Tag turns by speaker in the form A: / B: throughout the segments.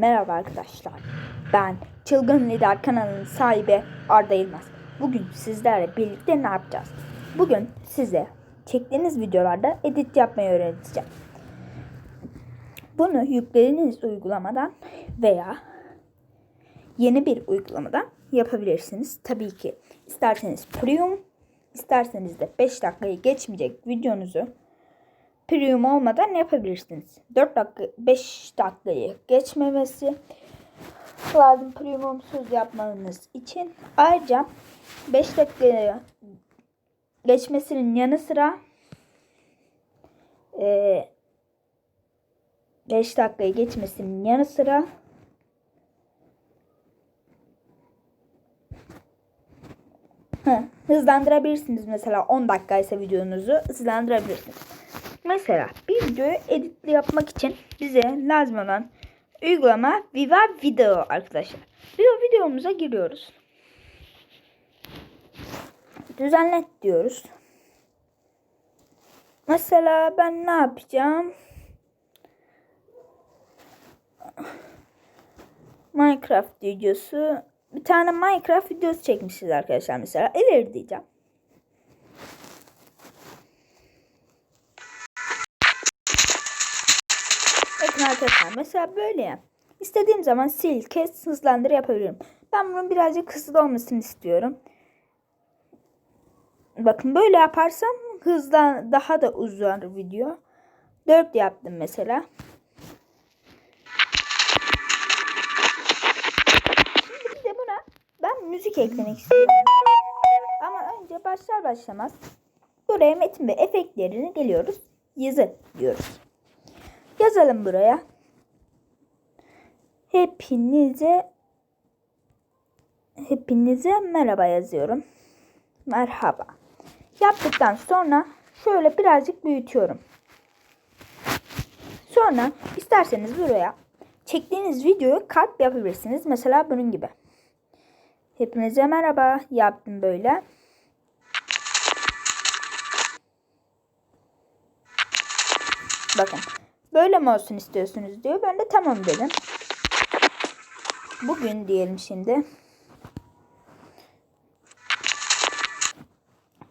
A: Merhaba arkadaşlar. Ben Çılgın Lider kanalının sahibi Arda Yılmaz. Bugün sizlerle birlikte ne yapacağız? Bugün size çektiğiniz videolarda edit yapmayı öğreteceğim. Bunu yüklediğiniz uygulamadan veya yeni bir uygulamadan yapabilirsiniz. Tabii ki isterseniz premium, isterseniz de 5 dakikayı geçmeyecek videonuzu premium olmadan yapabilirsiniz. 4 dakika 5 dakikayı geçmemesi lazım premiumsuz yapmanız için. Ayrıca 5 dakikaya geçmesinin yanı sıra e, 5 dakikayı geçmesinin yanı sıra Hı, hızlandırabilirsiniz mesela 10 dakikaysa videonuzu hızlandırabilirsiniz. Mesela bir videoyu editli yapmak için bize lazım olan uygulama Viva Video arkadaşlar. Viva videomuza giriyoruz. Düzenlet diyoruz. Mesela ben ne yapacağım? Minecraft videosu. Bir tane Minecraft videosu çekmişiz arkadaşlar mesela. İleri diyeceğim. Bakın arkadaşlar mesela böyle. İstediğim zaman sil, kes, hızlandır yapabilirim. Ben bunun birazcık hızlı olmasını istiyorum. Bakın böyle yaparsam hızdan daha da uzar video. 4 yaptım mesela. Şimdi bir de buna ben müzik eklemek istiyorum. Ama önce başlar başlamaz buraya metin ve efektlerini geliyoruz. Yazı diyoruz. Yazalım buraya. Hepinize hepinize merhaba yazıyorum. Merhaba. Yaptıktan sonra şöyle birazcık büyütüyorum. Sonra isterseniz buraya çektiğiniz videoyu kalp yapabilirsiniz. Mesela bunun gibi. Hepinize merhaba yaptım böyle. Bakın böyle mi olsun istiyorsunuz diyor. Ben de tamam dedim. Bugün diyelim şimdi.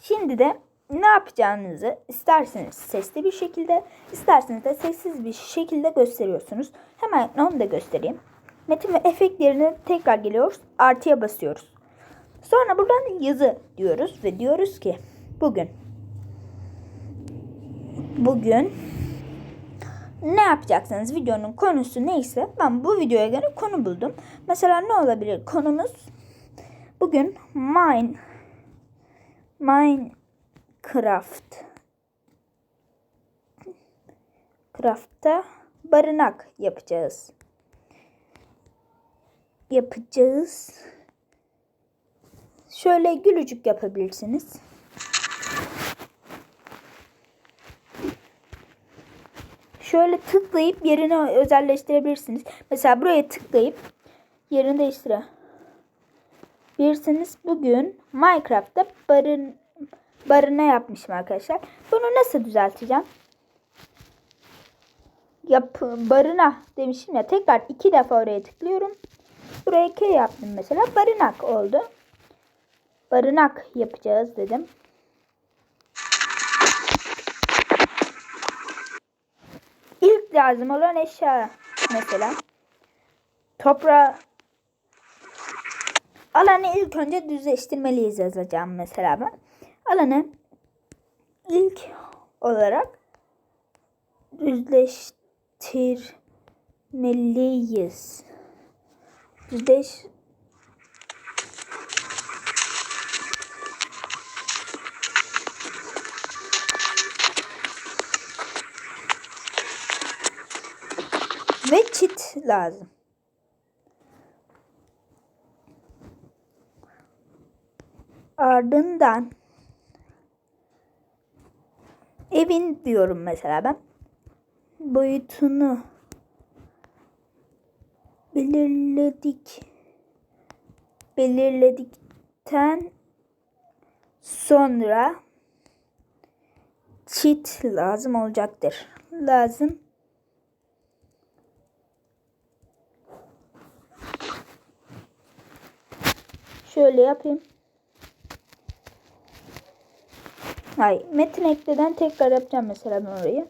A: Şimdi de ne yapacağınızı isterseniz sesli bir şekilde isterseniz de sessiz bir şekilde gösteriyorsunuz. Hemen onu da göstereyim. Metin ve efektlerine tekrar geliyoruz. Artıya basıyoruz. Sonra buradan yazı diyoruz ve diyoruz ki bugün bugün ne yapacaksınız? Videonun konusu neyse ben bu videoya göre konu buldum. Mesela ne olabilir? Konumuz bugün mine Minecraft Craft'ta barınak yapacağız. Yapacağız. Şöyle gülücük yapabilirsiniz. Şöyle tıklayıp yerini özelleştirebilirsiniz. Mesela buraya tıklayıp yerini değiştirebilirsiniz. Bugün Minecraft'ta barın barına yapmışım arkadaşlar. Bunu nasıl düzelteceğim? Yap barına demişim ya tekrar iki defa oraya tıklıyorum. Buraya K yaptım mesela barınak oldu. Barınak yapacağız dedim. Lazım olan eşya mesela toprağı alanı ilk önce düzleştirmeliyiz yazacağım mesela ben. Alanı ilk olarak düzleştirmeliyiz. Düzleş ve çit lazım. Ardından evin diyorum mesela ben. Boyutunu belirledik. Belirledikten sonra çit lazım olacaktır. Lazım Şöyle yapayım. Hayır. Metin ekleden tekrar yapacağım mesela ben orayı.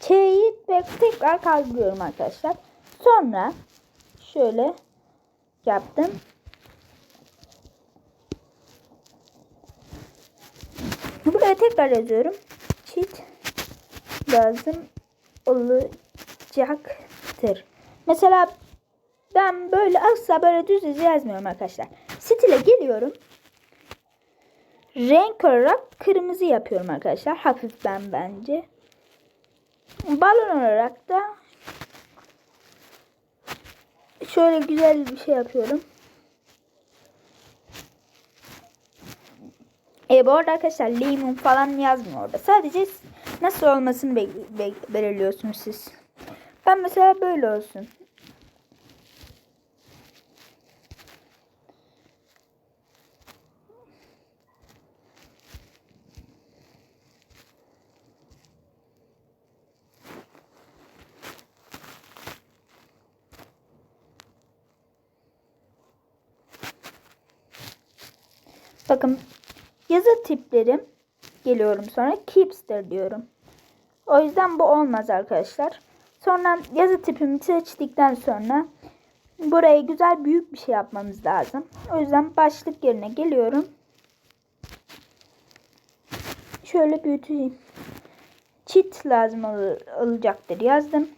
A: Ç'yi tekrar kaldırıyorum arkadaşlar. Sonra şöyle yaptım. Buraya tekrar yazıyorum. Çit lazım olacaktır. Mesela ben böyle asla böyle düz düz yazmıyorum arkadaşlar. Stile geliyorum. Renk olarak kırmızı yapıyorum arkadaşlar. Hafif ben bence. Balon olarak da şöyle güzel bir şey yapıyorum. E bu arada arkadaşlar limon falan yazmıyor orada. Sadece nasıl olmasını be be belirliyorsunuz siz. Ben mesela böyle olsun. Bakın yazı tiplerim geliyorum sonra keepster diyorum. O yüzden bu olmaz arkadaşlar. Sonra yazı tipimi seçtikten sonra buraya güzel büyük bir şey yapmamız lazım. O yüzden başlık yerine geliyorum. Şöyle büyüteyim. Çit lazım ol olacaktır yazdım.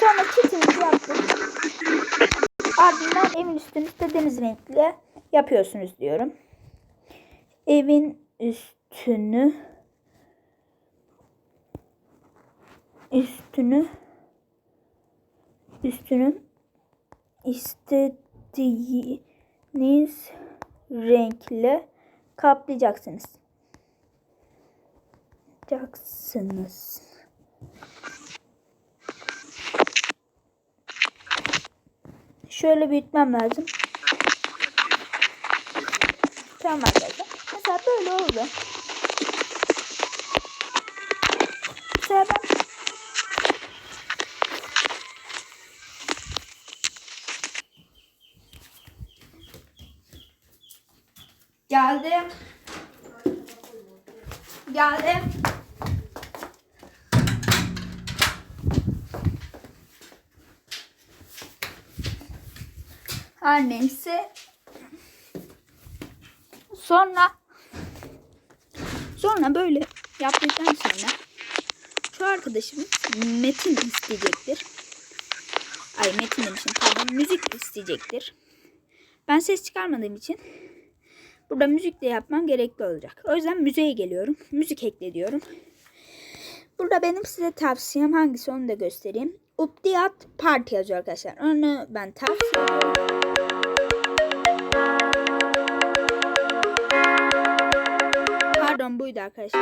A: Sonra çitimizi yaptık. Ardından evin üstünü istediğiniz renkle yapıyorsunuz diyorum. Evin üstünü üstünü üstünü istediğiniz renkle kaplayacaksınız. Yapacaksınız. Şöyle büyütmem lazım. Tamam arkadaşlar. Mesela böyle oldu. Mesela ben Geldim. Geldim. Her neyse. Sonra sonra böyle yaptıktan sonra şu arkadaşım metin isteyecektir. Ay metin demişim pardon müzik isteyecektir. Ben ses çıkarmadığım için burada müzik de yapmam gerekli olacak. O yüzden müziğe geliyorum. Müzik ekle diyorum. Burada benim size tavsiyem hangisi onu da göstereyim. Update Party yazıyor arkadaşlar. Onu ben tavsiye ediyorum. Pardon buydu arkadaşlar.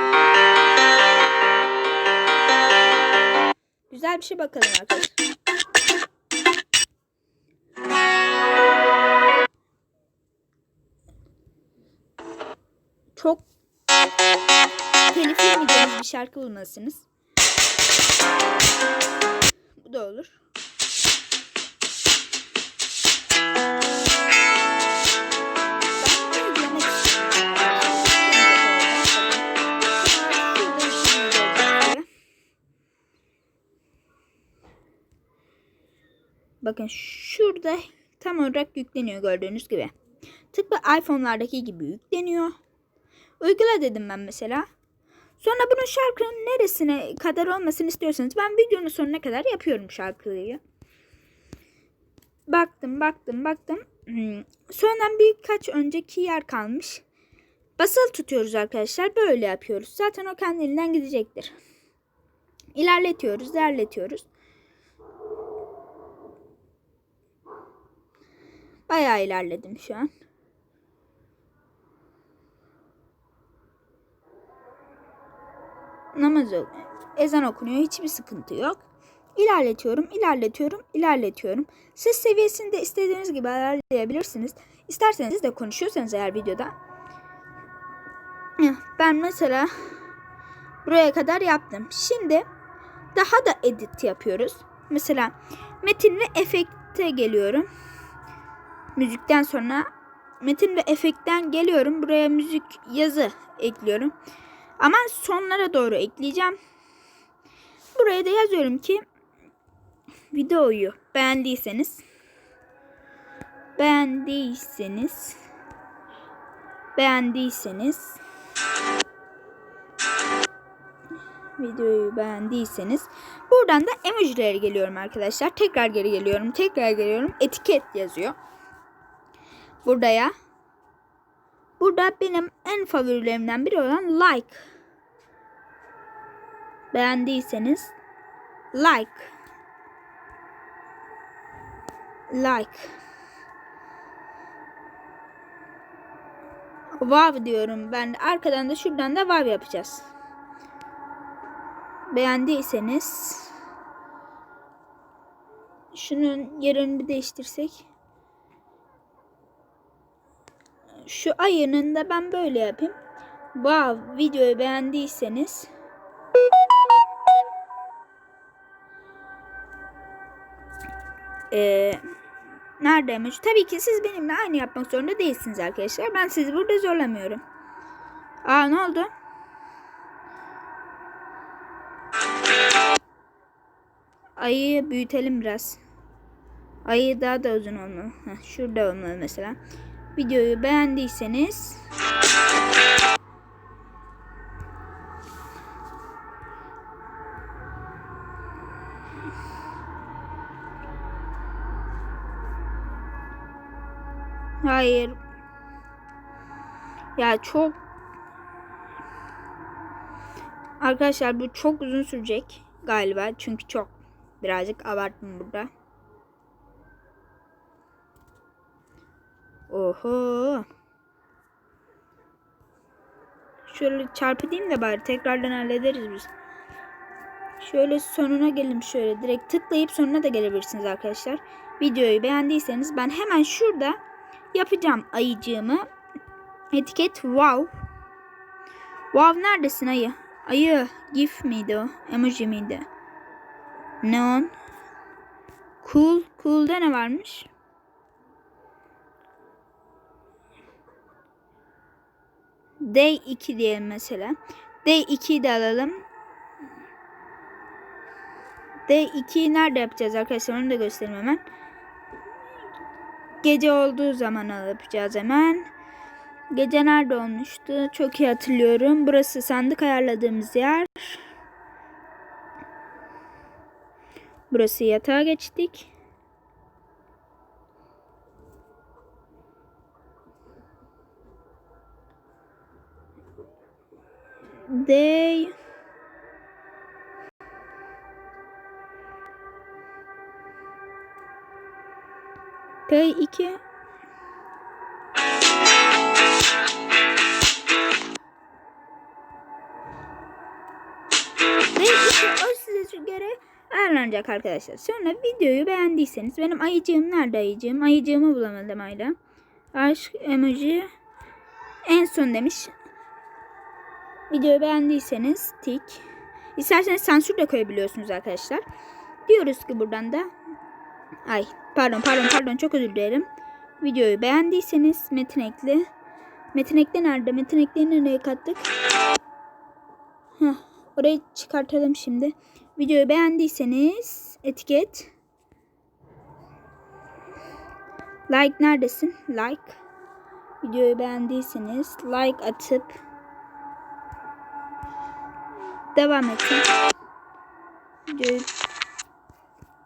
A: Güzel bir şey bakalım arkadaşlar. Çok telif yemeyeceğiniz bir şarkı bulmalısınız. Bu da olur. Bakın şurada tam olarak yükleniyor gördüğünüz gibi. Tıpkı iPhone'lardaki gibi yükleniyor. Uygula dedim ben mesela. Sonra bunun şarkının neresine kadar olmasını istiyorsanız ben videonun sonuna kadar yapıyorum şarkıyı. Baktım baktım baktım. Hmm. Sonra birkaç önceki yer kalmış. Basılı tutuyoruz arkadaşlar. Böyle yapıyoruz. Zaten o kendiliğinden gidecektir. İlerletiyoruz, ilerletiyoruz. Bayağı ilerledim şu an. namaz ezan okunuyor. Hiçbir sıkıntı yok. İlerletiyorum, ilerletiyorum, ilerletiyorum. Ses seviyesini de istediğiniz gibi ayarlayabilirsiniz. İsterseniz de konuşuyorsanız eğer videoda Ben mesela buraya kadar yaptım. Şimdi daha da edit yapıyoruz. Mesela metin ve efekte geliyorum. Müzikten sonra metin ve efektten geliyorum. Buraya müzik yazı ekliyorum. Ama sonlara doğru ekleyeceğim. Buraya da yazıyorum ki videoyu beğendiyseniz beğendiyseniz beğendiyseniz videoyu beğendiyseniz buradan da emojilere geliyorum arkadaşlar. Tekrar geri geliyorum. Tekrar geliyorum. Etiket yazıyor. Buraya burada benim en favorilerimden biri olan like. Beğendiyseniz like like Wow diyorum ben. Arkadan da şuradan da wow yapacağız. Beğendiyseniz şunun yerini bir değiştirsek. Şu ayının da ben böyle yapayım. Wow videoyu beğendiyseniz Eee Neredeymiş? Tabii ki siz benimle aynı yapmak zorunda değilsiniz arkadaşlar. Ben sizi burada zorlamıyorum. Aa ne oldu? Ayıyı büyütelim biraz. Ayı daha da uzun olmalı. Heh, şurada olmalı mesela. Videoyu beğendiyseniz Hayır. Ya çok Arkadaşlar bu çok uzun sürecek galiba. Çünkü çok birazcık abarttım burada. Oho. Şöyle çarpıtayım da bari tekrardan hallederiz biz. Şöyle sonuna gelin şöyle direkt tıklayıp sonuna da gelebilirsiniz arkadaşlar. Videoyu beğendiyseniz ben hemen şurada yapacağım ayıcığımı. Etiket wow. Wow neredesin ayı? Ayı gif miydi o? Emoji miydi? Neon. Cool. Cool'da ne varmış? Day 2 diyelim mesela. Day 2'yi de alalım. Day 2'yi nerede yapacağız arkadaşlar onu da göstereyim hemen. Gece olduğu zaman yapacağız hemen. Gece nerede olmuştu? Çok iyi hatırlıyorum. Burası sandık ayarladığımız yer. Burası yatağa geçtik. Day P2 P2 o size göre ayarlanacak arkadaşlar. Sonra videoyu beğendiyseniz benim ayıcığım nerede ayıcığım? Ayıcığımı bulamadım hala. Aşk emoji en son demiş. Videoyu beğendiyseniz tik. İsterseniz sansür de koyabiliyorsunuz arkadaşlar. Diyoruz ki buradan da Ay pardon pardon pardon çok özür dilerim. Videoyu beğendiyseniz metin ekle. Metin ekle nerede? Metin ekleyi nereye kattık? Heh, orayı çıkartalım şimdi. Videoyu beğendiyseniz etiket. Like neredesin? Like. Videoyu beğendiyseniz like atıp devam edin. Videoyu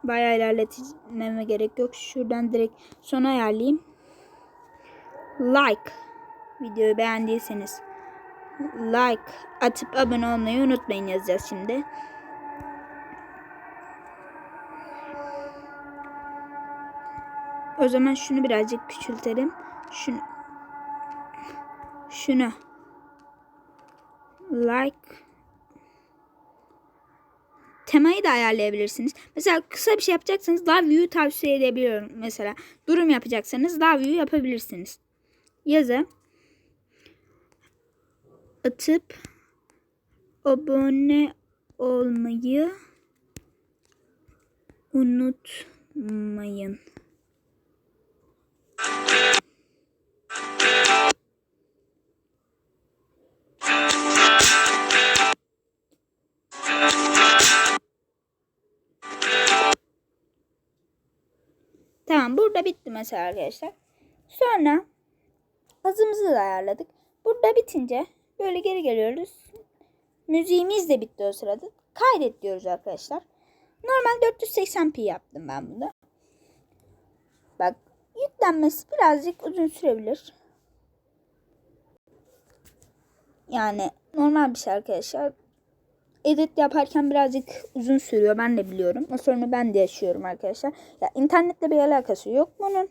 A: bayağı ilerletmeme gerek yok. Şuradan direkt sona ayarlayayım. Like. Videoyu beğendiyseniz like atıp abone olmayı unutmayın yazacağız şimdi. O zaman şunu birazcık küçültelim. Şunu şunu like temayı da ayarlayabilirsiniz. Mesela kısa bir şey yapacaksanız Love View tavsiye edebiliyorum mesela. Durum yapacaksanız Love View yapabilirsiniz. Yazı atıp abone olmayı unutmayın. Tamam burada bitti mesela arkadaşlar. Sonra hızımızı da ayarladık. Burada bitince böyle geri geliyoruz. Müziğimiz de bitti o sırada. Kaydet diyoruz arkadaşlar. Normal 480p yaptım ben bunu. Bak yüklenmesi birazcık uzun sürebilir. Yani normal bir şey arkadaşlar. Edit yaparken birazcık uzun sürüyor. Ben de biliyorum. O sorunu ben de yaşıyorum arkadaşlar. Ya internetle bir alakası yok bunun.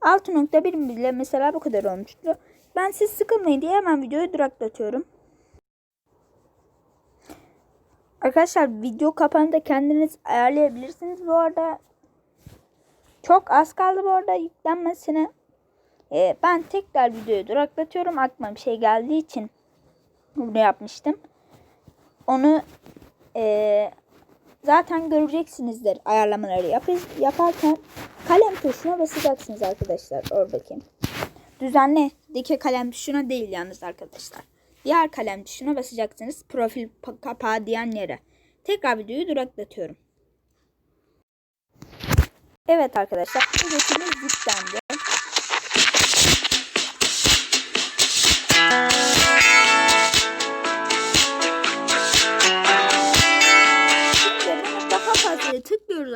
A: 6.1 bile mesela bu kadar olmuştu. Ben siz sıkılmayın diye hemen videoyu duraklatıyorum. Arkadaşlar video kapağını da kendiniz ayarlayabilirsiniz bu arada. Çok az kaldı bu arada yüklenmesine. Ee, ben tekrar videoyu duraklatıyorum. Aklıma bir şey geldiği için bunu yapmıştım. Onu ee, zaten göreceksinizdir ayarlamaları yap yaparken kalem tuşuna basacaksınız arkadaşlar oradaki. Düzenle dike kalem tuşuna değil yalnız arkadaşlar. Diğer kalem tuşuna basacaksınız profil kapağı diyen yere. Tekrar videoyu duraklatıyorum. Evet arkadaşlar üretimiz yüklendi.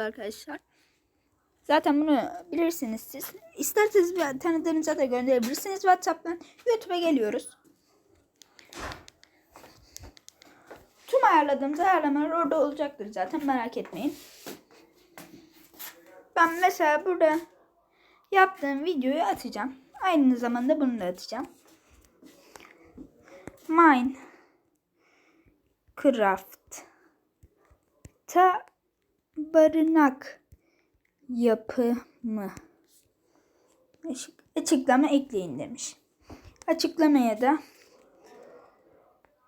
A: Arkadaşlar. Zaten bunu bilirsiniz siz. İsterseniz bir tanıdığınıza da gönderebilirsiniz WhatsApp'tan. YouTube'a geliyoruz. Tüm ayarladığımız ayarlamalar orada olacaktır zaten merak etmeyin. Ben mesela burada yaptığım videoyu atacağım. Aynı zamanda bunu da atacağım. Minecraft ta barınak yapımı açıklama ekleyin demiş. Açıklamaya da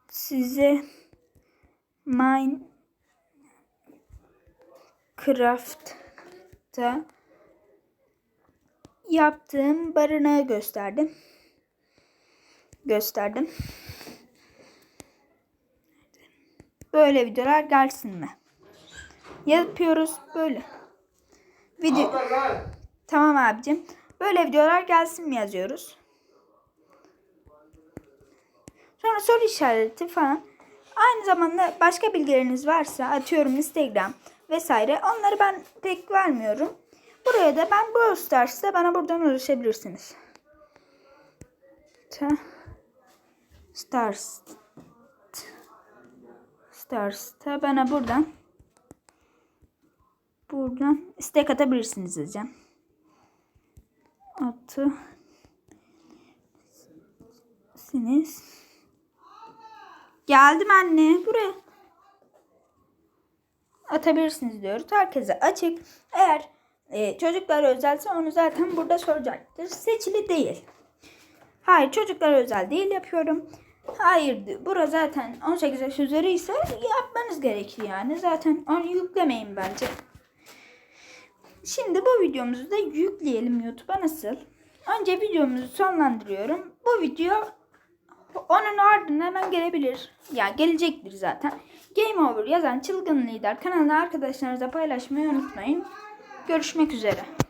A: size Minecraft'ta yaptığım barınağı gösterdim. Gösterdim. Böyle videolar gelsin mi? Yapıyoruz böyle. Video Tamam abicim. Böyle videolar gelsin mi yazıyoruz. Sonra soru işareti falan. Aynı zamanda başka bilgileriniz varsa atıyorum Instagram vesaire onları ben pek vermiyorum. Buraya da ben Brawl Stars'ta bana buradan ulaşabilirsiniz. Ta Stars Stars'ta bana buradan buradan istek atabilirsiniz diyeceğim. Atı siniz. Geldim anne buraya. Atabilirsiniz diyoruz. Herkese açık. Eğer e, çocuklara özelse onu zaten burada soracaktır. Seçili değil. Hayır çocuklara özel değil yapıyorum. Hayır bura zaten 18 yaş üzeri ise yapmanız gerekir yani. Zaten onu yüklemeyin bence. Şimdi bu videomuzu da yükleyelim YouTube'a nasıl? Önce videomuzu sonlandırıyorum. Bu video onun ardından hemen gelebilir. Ya gelecektir zaten. Game Over yazan Çılgın Lider kanalını arkadaşlarınıza paylaşmayı unutmayın. Görüşmek üzere.